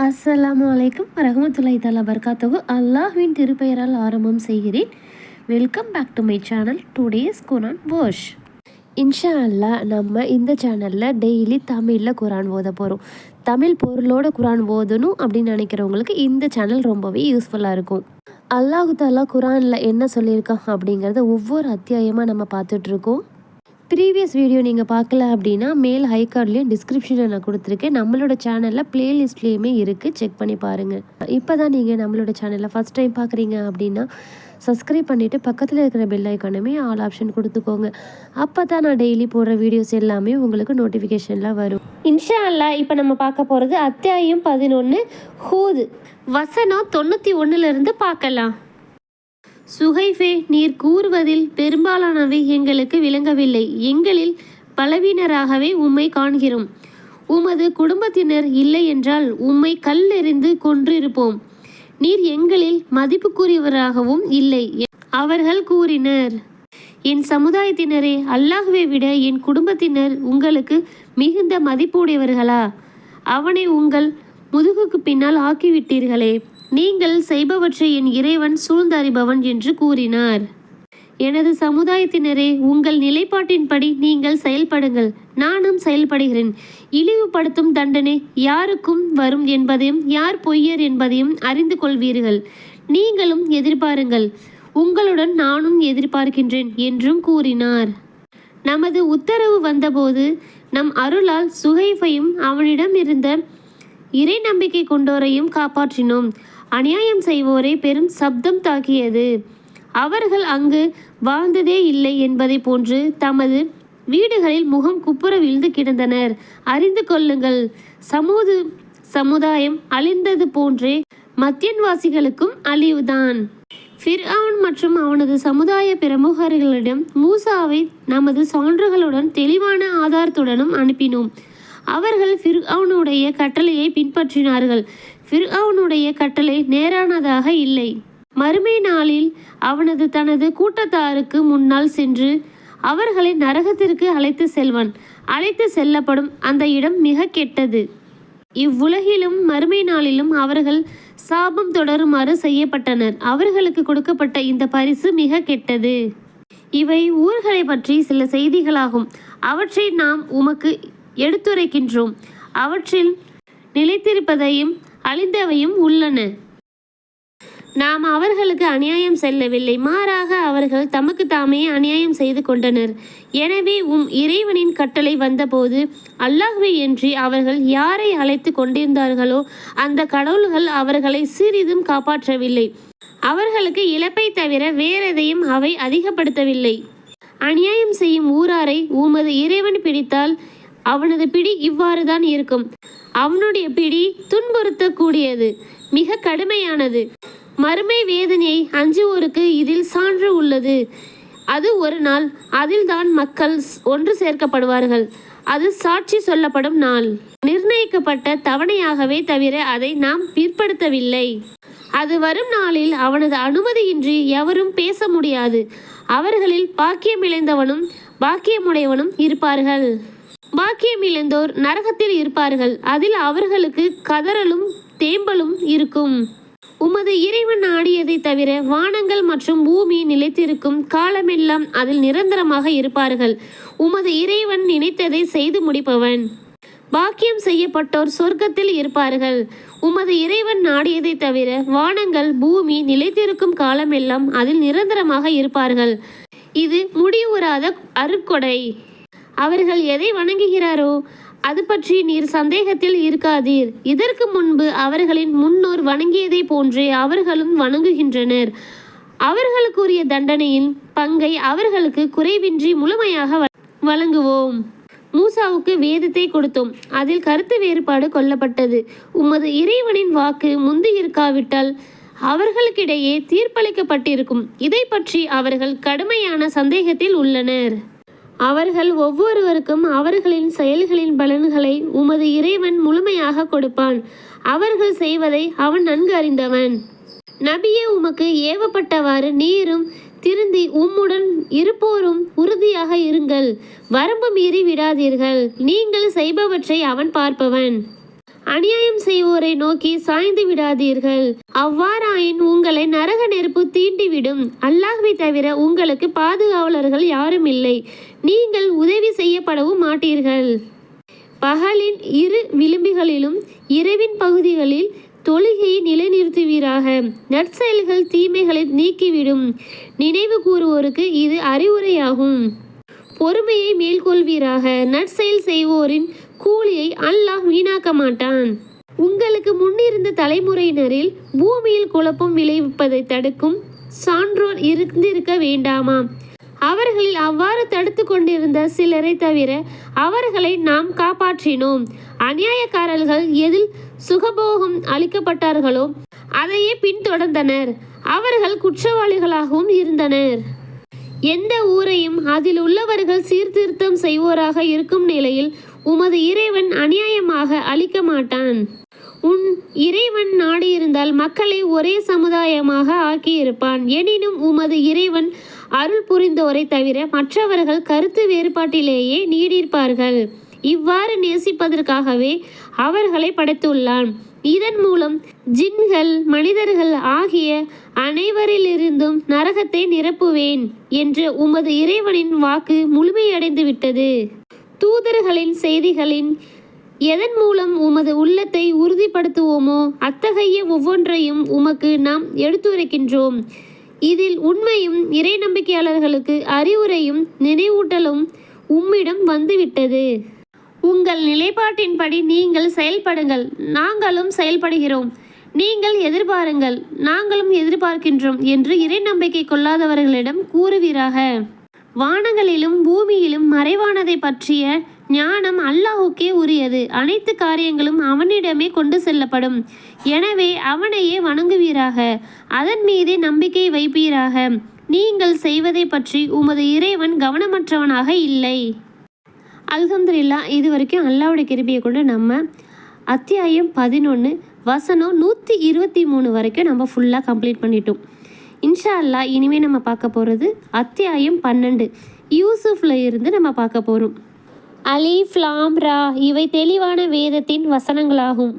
அஸ்ஸலாமு அலைக்கும் வரஹமத்துல்லாஹி தாலா பர்காத்தகு அல்லாஹ்வின் திருப்பெயரால் ஆரம்பம் செய்கிறேன். Welcome back to my channel today's Quran wash இன்ஷா அல்லாஹ் நம்ம இந்த சேனலில் டெய்லி தமிழில் குரான் ஓத போகிறோம் தமிழ் பொருளோட குரான் ஓதணும் அப்படின்னு நினைக்கிறவங்களுக்கு இந்த சேனல் ரொம்பவே யூஸ்ஃபுல்லாக இருக்கும். அல்லாஹு தாலா குரானில் என்ன சொல்லியிருக்கான் அப்படிங்கிறத ஒவ்வொரு அத்தியாயமாக நம்ம பார்த்துட்ருக்கோம் ப்ரீவியஸ் வீடியோ நீங்கள் பார்க்கல அப்படின்னா மேல் ஹை கார்ட்லேயும் டிஸ்கிரிப்ஷனில் நான் கொடுத்துருக்கேன். நம்மளோட சேனலில் ப்ளேலிஸ்ட்லேயுமே இருக்குது செக் பண்ணி பாருங்கள் இப்போ தான் நீங்கள் நம்மளோட சேனலில் ஃபஸ்ட் டைம் பார்க்குறீங்க அப்படின்னா சப்ஸ்கிரைப் பண்ணிவிட்டு பக்கத்தில் இருக்கிற பெல் ஐக்கானுமே ஆல் ஆப்ஷன் கொடுத்துக்கோங்க. அப்போ தான் நான் டெய்லி போடுற வீடியோஸ் எல்லாமே உங்களுக்கு நோட்டிஃபிகேஷனில் வரும். இன்ஷா அல்லா இப்போ நம்ம பார்க்க போகிறது அத்தியாயம் பதினொன்று ஹூது. வசனம் தொண்ணூற்றி ஒன்றுலேருந்து பார்க்கலாம். சுகைஃபே நீர் கூறுவதில் பெரும்பாலானவை எங்களுக்கு விளங்கவில்லை. எங்களில் பலவீனராகவே உம்மை காண்கிறோம். உமது குடும்பத்தினர் இல்லை என்றால் உம்மை கல்லெறிந்து கொன்றிருப்போம். நீர் எங்களில் மதிப்புக்குரியவராகவும் இல்லை அவர்கள் கூறினர். என் சமுதாயத்தினரே அல்லாஹுவை விட என் குடும்பத்தினர் உங்களுக்கு மிகுந்த மதிப்புடையவர்களா? அவனை உங்கள் முதுகுக்கு பின்னால் ஆக்கிவிட்டீர்களே. நீங்கள் செய்பவற்றை என் இறைவன் சூழ்ந்தறிபவன் என்று கூறினார். எனது சமுதாயத்தினரே உங்கள் நிலைப்பாட்டின்படி நீங்கள் செயல்படுங்கள். நானும் செயல்படுகிறேன். இழிவுபடுத்தும் தண்டனை யாருக்கும் வரும் என்பதையும் யார் பொய்யர் என்பதையும் அறிந்து கொள்வீர்கள். நீங்களும் எதிர்பாருங்கள். உங்களுடன் நானும் எதிர்பார்க்கின்றேன் என்றும் கூறினார். நமது உத்தரவு வந்தபோது நம் அருளால் சுகைஃபையும் அவனிடம் இருந்த இறை நம்பிக்கை கொண்டோரையும் காப்பாற்றினோம். அநியாயம் செய்வோரை பெரும் சப்தம் தாக்கியது. அவர்கள் அங்கு வாழ்ந்ததே இல்லை என்பதை போன்று தமது வீடுகளில் முகம் குப்புற விழுந்து கிடந்தனர். அறிந்து கொள்ளுங்கள் சமூது சமுதாயம் அழிந்தது போன்றே மத்தியன்வாசிகளுக்கும் அழிவுதான். ஃபிர்ஆன் மற்றும் அவனது சமுதாய பிரமுகர்களிடம் மூசாவை நமது சான்றுகளுடன் தெளிவான ஆதாரத்துடனும் அனுப்பினோம். அவர்கள் ஃபிர்ஆனுடைய கட்டளையை பின்பற்றினார்கள். ஃபிர்ஆனுடைய கட்டளை நேரானதாக இல்லை. மறுமை நாளில் அவனது தனது கூட்டத்தாருக்கு முன்னால் சென்று அவர்களை நரகத்திற்கு அழைத்து செல்வான். அழைத்து செல்லப்படும் அந்த இடம் மிக கெட்டது. இவ்வுலகிலும் மறுமை நாளிலும் அவர்கள் சாபம் தொடருமாறு செய்யப்பட்டனர். அவர்களுக்கு கொடுக்கப்பட்ட இந்த பரிசு மிக கெட்டது. இவை ஊர்களை பற்றி சில செய்திகளாகும். அவற்றை நாம் உமக்கு எடுத்துரைக்கின்றோம். அவற்றில் நிலைத்திருப்பதையும் அழிந்தவையும் உள்ளன. நாம் அவர்களுக்கு அநியாயம் செல்லவில்லை. மாறாக அவர்கள் தமக்கு தாமே அநியாயம் செய்து கொண்டனர். எனவே உம் இறைவனின் கட்டளை வந்தபோது அல்லாஹ்வை என்று அவர்கள் யாரை அழைத்து கொண்டிருந்தார்களோ அந்த கடவுள்கள் அவர்களை சிறிதும் காப்பாற்றவில்லை. அவர்களுக்கு இழப்பை தவிர வேறெதையும் அவை அதிகப்படுத்தவில்லை. அநியாயம் செய்யும் ஊராரை உமது இறைவன் பிடித்தால் அவனது பிடி இவ்வாறுதான் இருக்கும். அவனுடைய பிடி துன்புறுத்தக்கூடியது மிக கடுமையானது. மறுமை வேதனையை அஞ்சுவோருக்கு இதில் சான்று உள்ளது. அது ஒரு நாள் அதில்தான் மக்கள் ஒன்று சேர்க்கப்படுவார்கள். அது சாட்சி சொல்லப்படும் நாள். நிர்ணயிக்கப்பட்ட தவணையாகவே தவிர அதை நாம் பிற்படுத்தவில்லை. அது வரும் நாளில் அவனது அனுமதியின்றி எவரும் பேச முடியாது. அவர்களில் பாக்கியமிழைந்தவனும் பாக்கியமுடையவனும் இருப்பார்கள். பாக்கியம் இழந்தோர் நரகத்தில் இருப்பார்கள். அதில் அவர்களுக்கு கதறலும் தேம்பலும் இருக்கும். உமது இறைவன் ஆடியதை தவிர வானங்கள் மற்றும் பூமி நிலைத்திருக்கும் காலமெல்லாம் அதில் நிரந்தரமாக இருப்பார்கள். உமது இறைவன் நினைத்ததை செய்து முடிப்பவன். பாக்கியம் செய்யப்பட்டோர் சொர்க்கத்தில் இருப்பார்கள். உமது இறைவன் நாடியதை தவிர வானங்கள் பூமி நிலைத்திருக்கும் காலமெல்லாம் அதில் நிரந்தரமாக இருப்பார்கள். இது முடிவுறாத அருக்கொடை அவர்கள் எதை வணங்குகிறாரோ அது பற்றி நீர் சந்தேகத்தில் இருக்காதீர். இதற்கு முன்பு அவர்களின் முன்னோர் வணங்கியதை போன்றே அவர்களும் வணங்குகின்றனர். அவர்களுக்குரிய தண்டனையின் பங்கை அவர்களுக்கு குறைவின்றி முழுமையாக வழங்குவோம். மூசாவுக்கு வேதத்தை கொடுத்தோம். அதில் கருத்து வேறுபாடு கொல்லப்பட்டது உமது இறைவனின் வாக்கு முந்து இருக்காவிட்டால் அவர்களுக்கிடையே தீர்ப்பளிக்கப்பட்டிருக்கும். இதை பற்றி அவர்கள் கடுமையான சந்தேகத்தில் உள்ளனர். அவர்கள் ஒவ்வொருவருக்கும் அவர்களின் செயல்களின் பலன்களை உமது இறைவன் முழுமையாக கொடுப்பான். அவர்கள் செய்வதை அவன் நன்கு அறிந்தவன். நபியே உமக்கு ஏவப்பட்டவாறு நீரும் திருந்தி உம்முடன் இருப்போரும் உறுதியாக இருங்கள். வரம்பு மீறி விடாதீர்கள். நீங்கள் செய்பவற்றை அவன் பார்ப்பவன். அநியாயம் செய்வோரை நோக்கி சாய்ந்து விடாதீர்கள். அவ்வாறாயின் உங்களை நரக நெருப்பு தீண்டிவிடும். அல்லாஹ்வை தவிர உங்களுக்கு பாதுகாவலர்கள் யாரும் இல்லை. நீங்கள் உதவி செய்யப்படவும் மாட்டீர்கள். பகலின் இரு விளிம்புகளிலும் இரவின் பகுதிகளில் தொழுகையை நிலைநிறுத்துவீராக. நற்செயல்கள் தீமைகளை நீக்கிவிடும். நினைவு கூறுவோருக்கு இது அறிவுரையாகும். பொறுமையை மேற்கொள்வீராக. நற்செயல் செய்வோரின் கூலியை அல்லாஹ் வீணாக்க மாட்டான். உங்களுக்கு முன்னிருந்த தலைமுறையினரில் பூமியில் குழப்பம் விளைவிப்பதை தடுக்கும் சான்றோர் இருந்திருக்க வேண்டாமா அவர்களில் அவ்வாறு தடுத்து கொண்டிருந்த சிலரை தவிர அவர்களை நாம் காப்பாற்றினோம். அநியாயக்காரர்கள் எதில் சுகபோகம் அளிக்கப்பட்டார்களோ அதையே பின்தொடர்ந்தனர். அவர்கள் குற்றவாளிகளாகவும் இருந்தனர். எந்த ஊரையும் அதில் உள்ளவர்கள் சீர்திருத்தம் செய்வோராக இருக்கும் நிலையில் உமது இறைவன் அநியாயமாக அழிக்க மாட்டான். உன் இறைவன் நாடியிருந்தால் மக்களை ஒரே சமுதாயமாக ஆக்கியிருப்பான். எனினும் உமது இறைவன் அருள் புரிந்தோரை தவிர மற்றவர்கள் கருத்து வேறுபாட்டிலேயே நீடிப்பார்கள். இவ்வாறு நேசிப்பதற்காகவே அவர்களை படைத்துள்ளான். இதன் மூலம் ஜின்கள் மனிதர்கள் ஆகிய அனைவரிலிருந்தும் நரகத்தை நிரப்புவேன் என்ற உமது இறைவனின் வாக்கு முழுமையடைந்து விட்டது தூதர்களின் செய்திகளின் எதன் மூலம் உமது உள்ளத்தை உறுதிப்படுத்துவோமோ அத்தகைய ஒவ்வொன்றையும் உமக்கு நாம் எடுத்துரைக்கின்றோம். இதில் உண்மையும் இறை நம்பிக்கையாளர்களுக்கு அறிவுரையும் நினைவூட்டலும் உம்மிடம் வந்துவிட்டது. உங்கள் நிலைப்பாட்டின்படி நீங்கள் செயல்படுங்கள். நாங்களும் செயல்படுகிறோம். நீங்கள் எதிர்பாருங்கள். நாங்களும் எதிர்பார்க்கின்றோம் என்று இறை நம்பிக்கை கொள்ளாதவர்களிடம் கூறுவீராக. வானங்களிலும் பூமியிலும் மறைவானதை பற்றிய ஞானம் அல்லாஹுக்கே உரியது. அனைத்து காரியங்களும் அவனிடமே கொண்டு செல்லப்படும். எனவே அவனையே வணங்குவீராக. அதன் மீதே நம்பிக்கை வைப்பீராக. நீங்கள் செய்வதை பற்றி உமது இறைவன் கவனமற்றவனாக இல்லை. அல்ஹம்துல்லா இது வரைக்கும் அல்லாவுடைய கிருபியை கொண்டு நம்ம அத்தியாயம் பதினொன்று வசனம் நூற்றி இருபத்தி மூணு வரைக்கும் நம்ம ஃபுல்லாக கம்ப்ளீட் பண்ணிட்டோம். இன்ஷா அல்லாஹ் இனிமேல் நம்ம பார்க்க போகிறது அத்தியாயம் பன்னெண்டு. யூசுஃபில் இருந்து நம்ம பார்க்க போகிறோம் அலீஃப் லாம் ரா இவை தெளிவான வேதத்தின் வசனங்களாகும்.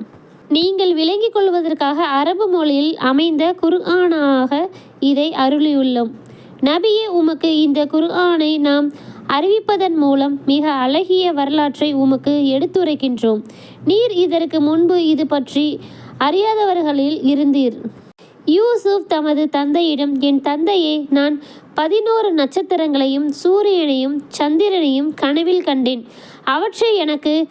நீங்கள் விளங்கிக் கொள்வதற்காக அரபு மொழியில் அமைந்த குர்ஆனாக இதை அருளியுள்ளோம். நபியே உமக்கு இந்த குர்ஆனை நாம் அறிவிப்பதன் மூலம் மிக அழகிய வரலாற்றை உமக்கு எடுத்துரைக்கின்றோம். நீர் இதற்கு முன்பு இது பற்றி அறியாதவர்களில் இருந்தீர். யூசுப் தமது தந்தையிடம் என் தந்தையே நான் பதினோரு நட்சத்திரங்களையும் சூரியனையும் சந்திரனையும் கனவில் கண்டேன். அவற்றை எனக்கு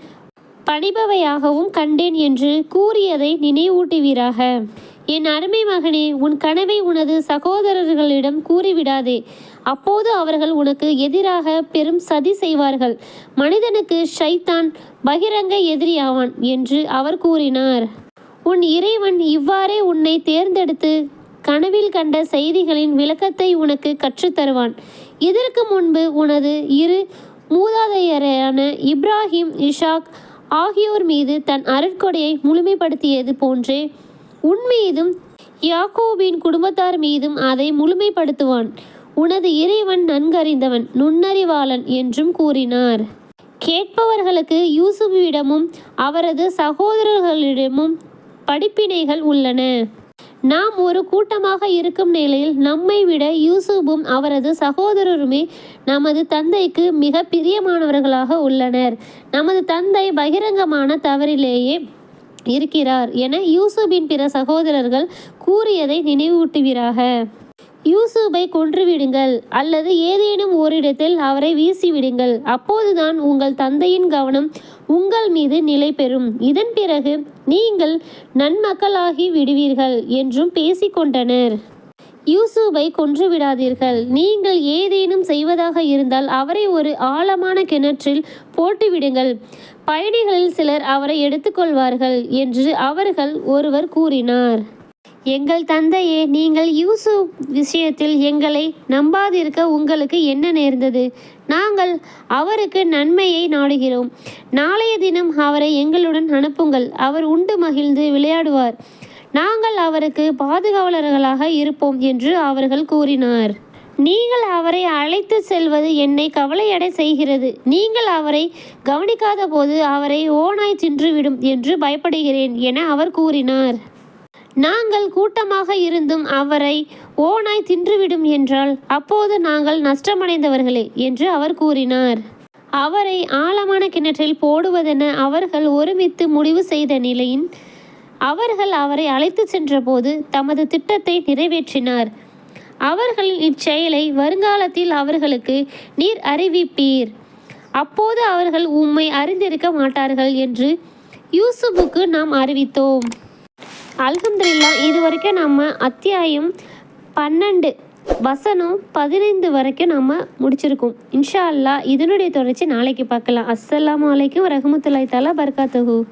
பணிபவையாகவும் கண்டேன் என்று கூறியதை நினைவூட்டுவீராக. என் அருமை மகனே உன் கனவை உனது சகோதரர்களிடம் கூறிவிடாதே. அப்போது அவர்கள் உனக்கு எதிராக பெரும் சதி செய்வார்கள். மனிதனுக்கு ஷைத்தான் பகிரங்க எதிரியாவான் என்று அவர் கூறினார். உன் இறைவன் இவ்வாறே உன்னை தேர்ந்தெடுத்து கனவில் கண்ட செய்திகளின் விளக்கத்தை உனக்கு கற்றுத்தருவான். இதற்கு முன்பு உனது இரு மூதாதையரான இப்ராஹிம் இஷாக் ஆகியோர் மீது தன் அருட்கொடையை முழுமைப்படுத்தியது போன்றே உன் மீதும் யாக்கோபின் குடும்பத்தார் மீதும் அதை முழுமைப்படுத்துவான். உனது இறைவன் நன்கறிந்தவன் நுண்ணறிவாளன் என்றும் கூறினார். கேட்பவர்களுக்கு யூசுஃபிடமும் அவரது சகோதரர்களிடமும் படிப்பினைகள் உள்ளன. நாம் ஒரு கூட்டமாக இருக்கும் நிலையில் நம்மை விட யூசுப்பும் அவரது சகோதரருமே நமது தந்தைக்கு மிக பிரியமானவர்களாக உள்ளனர். நமது தந்தை பகிரங்கமான தவறிலேயே இருக்கிறார் என யூசுபின் பிற சகோதரர்கள் கூறியதை நினைவூட்டுவீராக. யூசுபை கொன்றுவிடுங்கள் அல்லது ஏதேனும் ஓரிடத்தில் அவரை வீசிவிடுங்கள். அப்போதுதான் உங்கள் தந்தையின் கவனம் உங்கள் மீது நிலை பெறும் இதன் பிறகு நீங்கள் நன்மக்களாகி விடுவீர்கள் என்றும் பேசிக்கொண்டனர். யூசுபை கொன்று விடாதீர்கள். நீங்கள் ஏதேனும் செய்வதாக இருந்தால் அவரை ஒரு ஆழமான கிணற்றில் போட்டுவிடுங்கள். பயணிகளில் சிலர் அவரை எடுத்துக்கொள்வார்கள் என்று அவர்கள் ஒருவர் கூறினார். எங்கள் தந்தையே நீங்கள் யூசுப் விஷயத்தில் எங்களை நம்பாதிருக்க உங்களுக்கு என்ன நேர்ந்தது? நாங்கள் அவருக்கு நன்மையை நாடுகிறோம். நாளைய தினம் அவரை எங்களுடன் அனுப்புங்கள். அவர் உண்டு மகிழ்ந்து விளையாடுவார். நாங்கள் அவருக்கு பாதுகாவலர்களாக இருப்போம் என்று அவர்கள் கூறினார். நீங்கள் அவரை அழைத்து செல்வது என்னை கவலையடை செய்கிறது. நீங்கள் அவரை கவனிக்காத போது அவரை ஓனாய் தின்றுவிடும் என்று பயப்படுகிறேன் என அவர் கூறினார். நாங்கள் கூட்டமாக இருந்தும் அவரை ஓனாய் தின்றுவிடும் என்றால் அப்போது நாங்கள் நஷ்டமடைந்தவர்களே என்று அவர் கூறினார். அவரை ஆழமான கிணற்றில் போடுவதென அவர்கள் ஒருமித்து முடிவு செய்த நிலையில் அவர்கள் அவரை அழைத்து சென்றபோது தமது திட்டத்தை நிறைவேற்றினார். அவர்களின் இச்செயலை வருங்காலத்தில் அவர்களுக்கு நீர் அறிவிப்பீர். அப்போது அவர்கள் உம்மை அறிந்திருக்க மாட்டார்கள் என்று யூசுப்புக்கு நாம் அறிவித்தோம். அலகம்துல்லா இது வரைக்கும் நம்ம அத்தியாயம் பன்னெண்டு வசனம் பதினைந்து வரைக்கும் நம்ம முடிச்சிருக்கோம். இன்ஷா அல்லாஹ் இதனுடைய தொடர்ச்சி நாளைக்கு பார்க்கலாம். அஸ்ஸலாம் வலைக்கும் ரஹமத்துல்லாய் தாலா பர்காத்தஹூ.